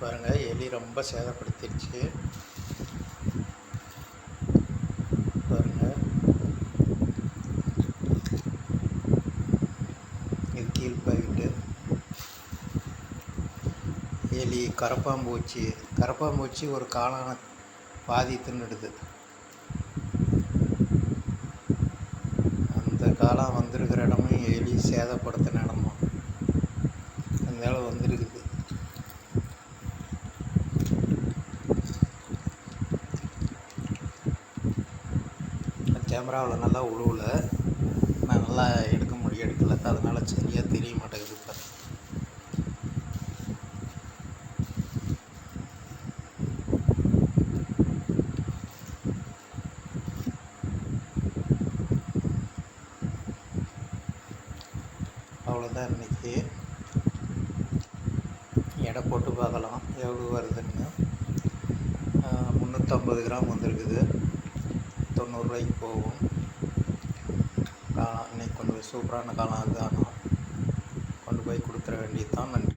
பாருங்கள் எலி ரொம்ப சேதப்படுத்திடுச்சு பாருங்கள் இது கீழ் பாக்கெட்டு. எலி கரப்பாம்பூச்சி கரப்பாம்பூச்சி ஒரு காளான பாதி தின்னுடுது அந்த காலம் வந்திருக்கிற இடமும் எலி சேதப்படுத்தின இடமும் அதனால வந்திருக்குது கேமராவில் நல்லா உழுவில். நான் நல்லா எடுக்க முடியும் எடுக்கல. அதனால் சரியாக தெரிய மாட்டேங்குது இப்போ. அவ்வளோதான் இன்னைக்கு. எடை போட்டு பார்க்கலாம். எவ்வளோ வருதுன்னு. முந்நூற்றம்பது கிராம் வந்திருக்குது. தொண்ணூறுரூவாய்க்கு போகும். காலம் இன்னைக்கு கொஞ்சம் சூப்பரான காளான் அதுதான் கொண்டு போய் கொடுத்துட வேண்டியது தான். நன்றி.